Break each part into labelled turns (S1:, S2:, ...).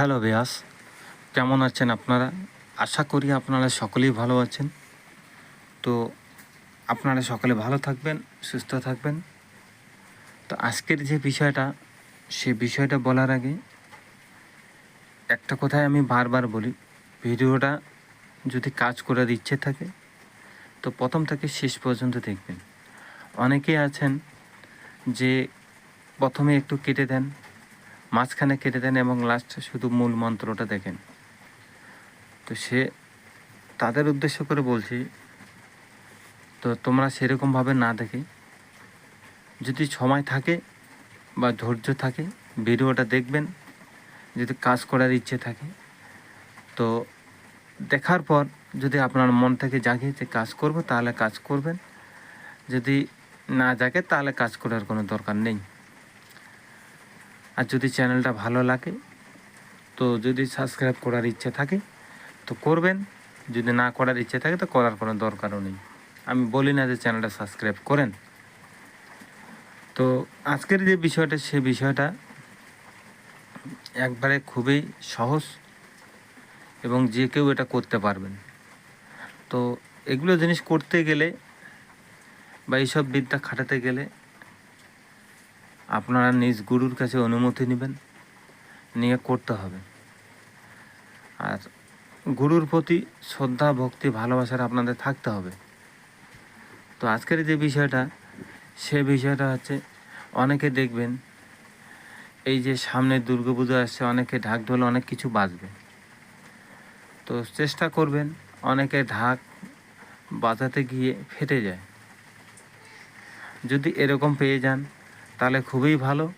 S1: Hello বিয়াস, কেমন আছেন আপনারা? আশা করি আপনারা সকলেই ভালো আছেন। তো আপনারা সকলে ভালো থাকবেন, সুস্থ থাকবেন। তো আজকের যে বিষয়টা, সে বিষয়টা বলার আগে একটা কথাই আমি বারবার বলি, ভিডিওটা যদি কাজ করার ইচ্ছে থাকে, তো প্রথম থেকে শেষ পর্যন্ত দেখবেন। অনেকেই আছেন যে প্রথমে একটু কেটে দেন মাঝখানে কেটে দেন এবং লাস্টে শুধু মূল মন্ত্রটা দেখেন। তো সে তাদের উদ্দেশ্য করে বলছি, তো তোমরা সেরকমভাবে না দেখে, যদি সময় থাকে বা ধৈর্য থাকে, ভিডিওটা দেখবেন, যদি কাজ করার ইচ্ছে থাকে, তো দেখার পর যদি আপনার মন থেকে জাগে যে কাজ করব তাহলে কাজ করবেন, যদি না জাগে তাহলে কাজ করার কোনো দরকার নেই। আর যদি চ্যানেলটা ভালো লাগে, তো যদি সাবস্ক্রাইব করার ইচ্ছে থাকে, তো করবেন। যদি না করার ইচ্ছে থাকে, তো করার কোনো দরকারও নেই। আমি বলি না যে চ্যানেলটা সাবস্ক্রাইব করেন। তো আজকের যে বিষয়টা, সে বিষয়টা একবারে খুবই সহজ এবং যে কেউ এটা করতে পারবেন। তো এগুলো জিনিস করতে গেলে বা এইসব বিদ্যা খাটাতে গেলে আপনারা নিজ গুরুর কাছে অনুমতি নেবেন, নিয়ে করতে হবে। আর গুরুর প্রতি শ্রদ্ধা, ভক্তি ভালোবাসার আপনাদের থাকতে হবে। তো আজকের যে বিষয়টা, সে বিষয়টা হচ্ছে, অনেকে দেখবেন, এই যে সামনে দুর্গাপুজো আসছে, অনেকে ঢাক ঢোল, অনেক কিছু বাজবে। তো চেষ্টা করবেন, অনেকে ঢাক বাজাতে গিয়ে ফেটে যায়। যদি এরকম পেয়ে যান তাহলে খুবই ভালো।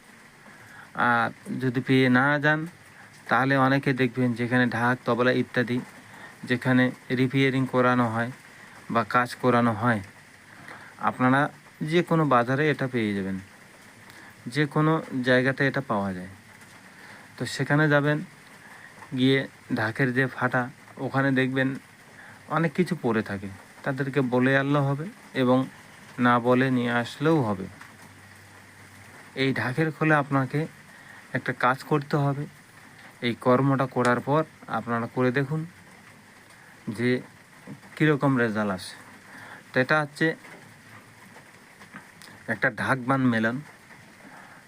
S1: আর যদি পেয়ে না যান, তাহলে অনেকে দেখবেন যেখানে ঢাক, তবলা ইত্যাদি, যেখানে রিপেয়ারিং করানো হয় বা কাজ করানো হয়, আপনারা যে কোনো বাজারে এটা পেয়ে যাবেন। যে কোনো জায়গাতে এটা পাওয়া যায়। তো সেখানে যাবেন, গিয়ে ঢাকের যে ফাটা, ওখানে দেখবেন অনেক কিছু পড়ে থাকে। তাদেরকে বলে আনলেও হবে এবং না বলে নিয়ে আসলেও হবে। এই ঢাকের খোলে আপনাকে একটা কাজ করতে হবে। এই কর্মটা করার পর আপনারা করে দেখুন যে কীরকম রেজাল্ট আসে। তো এটা হচ্ছে একটা ঢাকবান মেলন।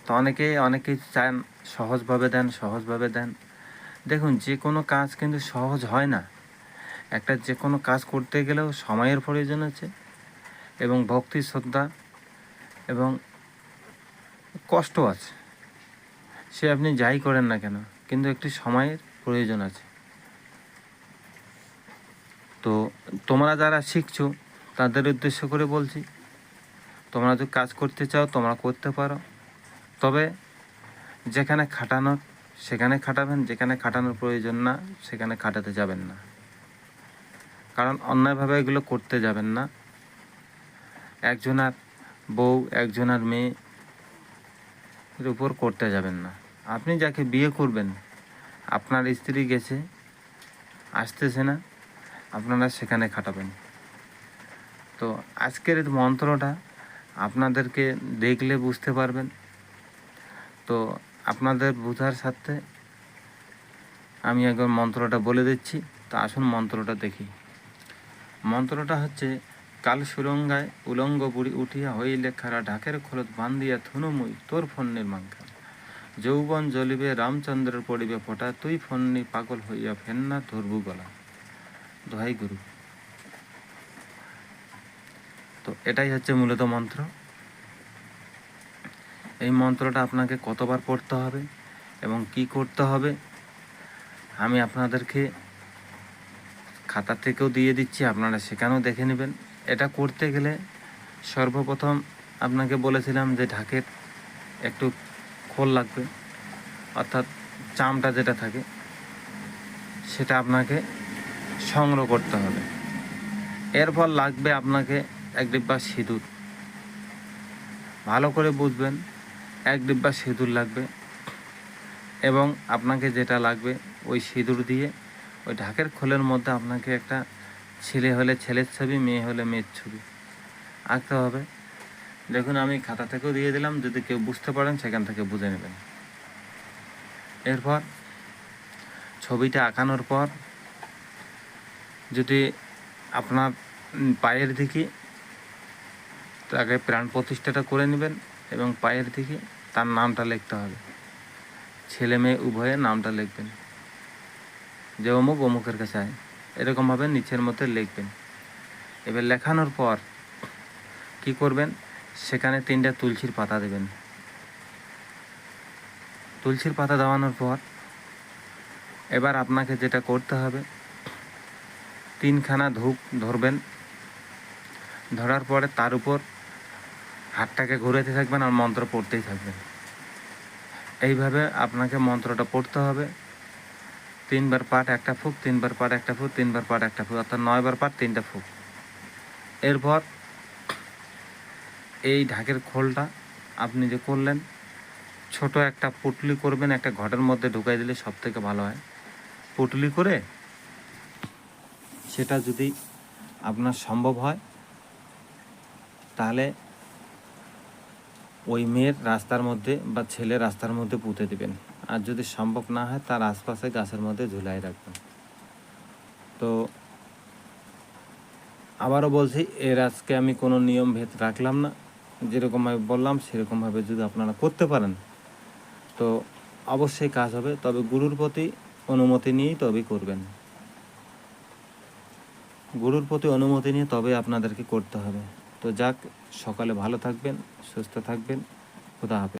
S1: তো অনেকে অনেকেই চান সহজভাবে দেন সহজভাবে দেন। দেখুন, যে কোনো কাজ কিন্তু সহজ হয় না। একটা যে কোনো কাজ করতে গেলেও সময়ের প্রয়োজন আছে এবং ভক্তি, শ্রদ্ধা এবং কষ্ট আছে। সে আপনি যাই করেন না কেন, কিন্তু একটি সময়ের প্রয়োজন আছে। তো তোমরা যারা শিখছো, তাদের উদ্দেশ্য করে বলছি, তোমরা যদি কাজ করতে চাও, তোমরা করতে পারো। তবে যেখানে খাটানোর, সেখানে খাটাবেন, যেখানে খাটানোর প্রয়োজন না, সেখানে খাটাতে যাবেন না। কারণ অন্যায়ভাবে এগুলো করতে যাবেন না। একজনার বউ, একজনার মেয়ে এর উপর করতে যাবেন না। আপনি যাকে বিয়ে করবেন, আপনার স্ত্রী গেছে, আসতেছে না, আপনারা সেখানে খাটাবেন। তো আজকের মন্ত্রটা আপনাদেরকে দেখলে বুঝতে পারবেন। তো আপনাদের বোঝার সাথে আমি একবার মন্ত্রটা বলে দিচ্ছি। তো আসুন মন্ত্রটা দেখি। মন্ত্রটা হচ্ছে কাল সুরঙ্গায় উলঙ্গ বুড়ি উঠিয়া হইলে খারা ঢাকের খোলত বান্ধিয়া থুনুমুই তোর ফন্নির মাংখা যৌবন জ্বলিবে, রামচন্দ্রের পড়িবে ফোটা, তুই ফন্নি পাগল হইয়া ফেন্না ধরবু গলা। দোহাই গুরু। তো এটাই হচ্ছে মূলত মন্ত্র। এই মন্ত্রটা আপনাকে কতবার পড়তে হবে এবং কি করতে হবে, আমি আপনাদেরকে খাতা থেকেও দিয়ে দিচ্ছি, আপনারা সেখানেও দেখে নেবেন। এটা করতে গেলে সর্বপ্রথম আপনাকে বলেছিলাম যে ঢাকের একটু খোল লাগবে, অর্থাৎ চামটা যেটা থাকে, সেটা আপনাকে সংগ্রহ করতে হবে। এরপর লাগবে আপনাকে এক ডিব্বা সিঁদুর। ভালো করে বুঝবেন, এক ডিব্বা সিঁদুর লাগবে এবং আপনাকে যেটা লাগবে ওই সিঁদুর দিয়ে ওই ঢাকের খোলের মধ্যে আপনাকে একটা ছেলে হলে ছেলের ছবি, মেয়ে হলে মেয়ের ছবি। আঁকতে হবে। দেখুন, আমি খাতা থেকেও দিয়ে দিলাম। যদি কেউ বুঝতে পারেন, সেখান থেকে বুঝে নেবেন। এরপর ছবিটা আঁকানোর পর যদি আপনার পায়ের দিকে তাকে প্রাণ প্রতিষ্ঠাটা করে নেবেন এবং পায়ের দিকে তার নামটা লিখতে হবে। ছেলে মেয়ে উভয়ে নামটা লিখবেন। যে অমুক, অমুকের কাছে আয়। এরকমভাবে নিচের মধ্যে লিখবেন। এবার লেখানোর পর কি করবেন? সেখানে তিনটা তুলসীর পাতা দেবেন। তুলসীর পাতা দেওয়ানোর পর এবার আপনাকে যেটা করতে হবে, তিনখানা ধূপ ধরবেন। ধরার পরে তার উপর হাতটাকে ঘুরাতে থাকবেন আর মন্ত্র পড়তেই থাকবেন। এইভাবে আপনাকে মন্ত্রটা পড়তে হবে। তিনবার পাঠ একটা ফুক, তিনবার পাঠ একটা ফুক, তিনবার পাঠ একটা ফুক, অর্থাৎ নয়বার পাঠ তিনটা ফুক। এরপর এই ঢাকের খোলটা আপনি যে করলেন, ছোট একটা পুটলি করবেন, একটা ঘটের মধ্যে ঢুকাই দিলে সব থেকে ভালো হয়। পুটলি করে সেটা যদি আপনার সম্ভব হয়, তাহলে ওই মেয়ের রাস্তার মধ্যে বা ছেলে রাস্তার মধ্যে পুঁতে দিবেন। আর যদি সম্ভব না হয়, তার আশপাশে গাছের মধ্যে ঝুলাই রাখবেন। তো আবারও বলছি, এর আজকে আমি কোনো নিয়ম ভেদ রাখলাম না। যেরকমভাবে বললাম, সেরকমভাবে যদি আপনারা করতে পারেন, তো অবশ্যই কাজ হবে। তবে গুরুর প্রতি অনুমতি নিয়েই তবে করবেন। গুরুর প্রতি অনুমতি নিয়ে তবে আপনাদেরকে করতে হবে। তো যাক, সকালে ভালো থাকবেন, সুস্থ থাকবেন। খুদা হাফেজ।